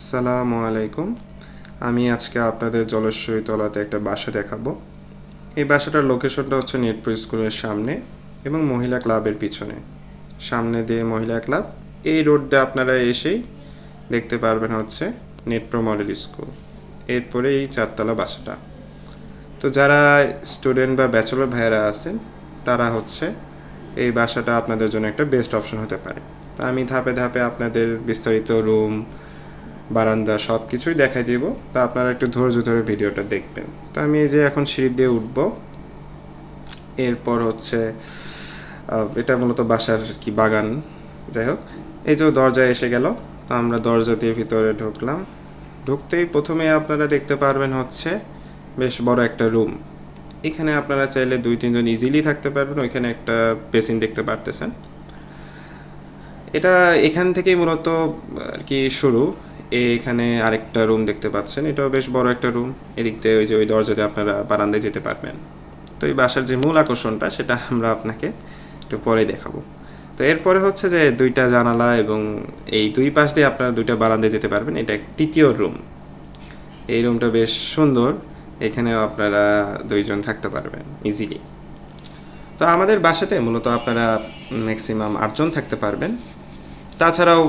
আসসালামু আলাইকুম। আমি আজকে আপনাদের জলেশ্বরী তলাতে একটা বাসা দেখাবো। এই বাসাটার লোকেশনটা হচ্ছে নেটপ্রো স্কুলের সামনে এবং মহিলা ক্লাবের পিছনে। সামনে দিয়ে মহিলা ক্লাব, এই রোড দিয়ে আপনারা এসেই দেখতে পারবেন হচ্ছে নেটপ্রো মডেল স্কুল। এরপরে এই চারতলা বাসাটা। তো যারা স্টুডেন্ট বা ব্যাচেলর ভাইয়েরা আছেন, তারা হচ্ছে এই বাসাটা আপনাদের জন্য একটা বেস্ট অপশন হতে পারে। তা আমি ধাপে ধাপে আপনাদের বিস্তারিত রুম বারান্দা সব কিছুই দেখাই দিব। তো আপনারা একটু ধৈর্য ধরে ভিডিওটা দেখবেন। তো আমি এই যে এখন সিঁড়ি দিয়ে উঠব। এরপর হচ্ছে এটা মূলত বাসার কি বাগান। যাই হোক, এই যে দরজা এসে গেল। তো আমরা দরজা দিয়ে ভিতরে ঢুকলাম। ঢুকতেই প্রথমে আপনারা দেখতে পারবেন হচ্ছে বেশ বড় একটা রুম। এখানে আপনারা চাইলে দুই, তিনজন ইজিলি থাকতে পারবেন। ওইখানে একটা বেসিন দেখতে পারতেছেন। এটা এখান থেকেই মূলত আর কি শুরু। এখানে আরেকটা রুম দেখতে পাচ্ছেন। এটাও বেশ বড় একটা রুম এদিক দিয়ে ওই যে ওই দরজাতে আপনারা বারান্দায় যেতে পারবেন। তো এই বাসার যে মূল আকর্ষণটা, সেটা আমরা আপনাকে একটু পরে দেখাবো। তো এরপরে হচ্ছে যে দুইটা জানালা এবং এই দুই পাশ দিয়ে আপনারা দুইটা বারান্দায় যেতে পারবেন। এটা এক তৃতীয় রুম এই রুমটা বেশ সুন্দর। এখানেও আপনারা দুইজন থাকতে পারবেন ইজিলি তো আমাদের বাসাতে মূলত আপনারা ম্যাক্সিমাম আটজন থাকতে পারবেন। তাছাড়াও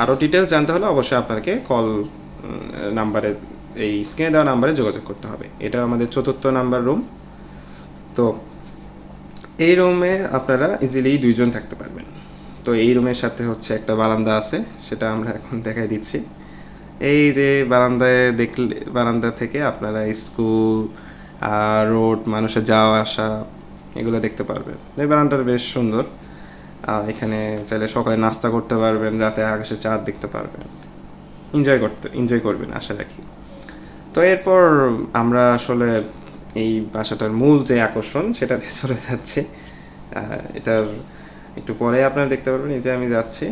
আরও ডিটেলস জানতে হলে অবশ্যই আপনাকে কল নাম্বারে এই স্ক্রিনে দেওয়া নাম্বারে যোগাযোগ করতে হবে। এটা আমাদের চতুর্থ নাম্বার রুম তো এই রুমে আপনারা ইজিলি দুইজন থাকতে পারবেন। তো এই রুমের সাথে হচ্ছে একটা বারান্দা আছে, সেটা আমরা এখন দেখাই দিচ্ছি। এই যে বারান্দায় দেখলে, বারান্দা থেকে আপনারা স্কুল রোড মানুষের যাওয়া আসা এগুলো দেখতে পারবেন। এই বারান্দাটা বেশ সুন্দর। এখানে চাইলে সকালে নাস্তা করতে পারবেন, রাতে আকাশে চাঁদ দেখতে পারবেন। এনজয় করতে এনজয় করবেন, আশা রাখি। তো এরপর আমরা আসলে এই বাসাটার মূল যে আকর্ষণ সেটাতে চলে যাচ্ছে। এটার একটু পরে আপনারা দেখতে পারবেন, এই যে আমি যাচ্ছি।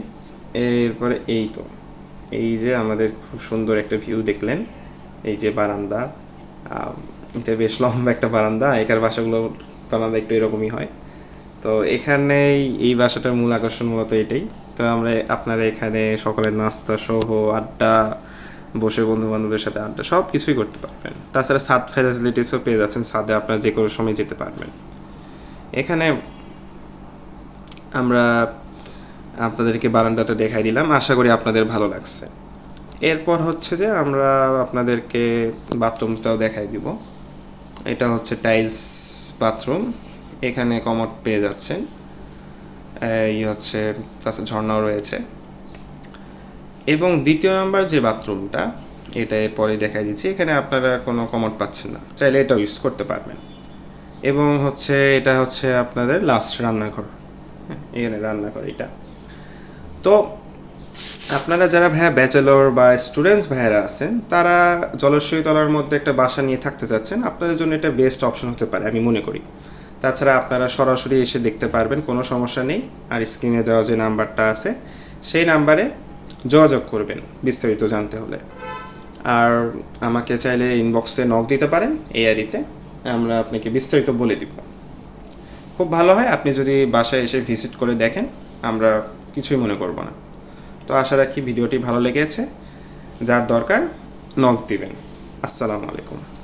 এরপরে এই তো, এই যে আমাদের খুব সুন্দর একটা ভিউ দেখলেন। এই যে বারান্দা। এটা বেশ লম্বা একটা বারান্দা এখার বাসাগুলো বারান্দা একটু এরকমই হয়। তো এখানেই এই বাসাটার মূল আকর্ষণ মূলত এটাই। তো আমরা আপনারা এখানে সকালের নাস্তা সহ আড্ডা, বসে বন্ধু বান্ধবের সাথে আড্ডা সব কিছুই করতে পারবেন। তাছাড়া ছাদ ফ্যাসিলিটিসও পেয়ে যাচ্ছেন ছাদে আপনারা যে কোনো সময় যেতে পারবেন। এখানে আমরা আপনাদেরকে বারান্দাটা দেখাই দিলাম। আশা করি আপনাদের ভালো লাগছে। এরপর হচ্ছে যে আমরা আপনাদেরকে বাথরুমটাও দেখাই দিব। এটা হচ্ছে টাইলস বাথরুম এখানে কমোড পেয়ে যাচ্ছেন এই হচ্ছে তাছাড়া ঝর্ণাও রয়েছে। এবং দ্বিতীয় নাম্বার যে বাথরুমটা, এটা পরে দেখাই দিচ্ছি। এখানে আপনারা কোনো কমট পাচ্ছেন না। চাইলে এটাও ইউজ করতে পারবেন। এবং হচ্ছে, এটা হচ্ছে আপনাদের লাস্ট রান্নাঘর। এখানে রান্নাঘর এটা। তো আপনারা যারা ভাইয়া ব্যাচেলর বা স্টুডেন্টস ভাইয়ারা আছেন, তারা জলস্বী তলার মধ্যে একটা বাসা নিয়ে থাকতে চাচ্ছেন, আপনাদের জন্য এটা বেস্ট অপশন হতে পারে, আমি মনে করি। তাছাড়া আপনারা সরাসরি এসে দেখতে পারবেন, কোনো সমস্যা নেই। আর স্ক্রিনে দেওয়া যে নাম্বারটা আছে, সেই নাম্বারে যোগাযোগ করবেন বিস্তারিত জানতে হলে। আর আমাকে চাইলে ইনবক্সে নক দিতে পারেন, এই আরিতে আমরা আপনাকে বিস্তারিত বলে দিব। খুব ভালো হয়, আপনি যদি বাসায় এসে ভিজিট করে দেখেন, আমরা কিছুই মনে করব না। তো আশা রাখি ভিডিওটি ভালো লেগেছে। যার দরকার নক দিবেন। আসসালামু আলাইকুম।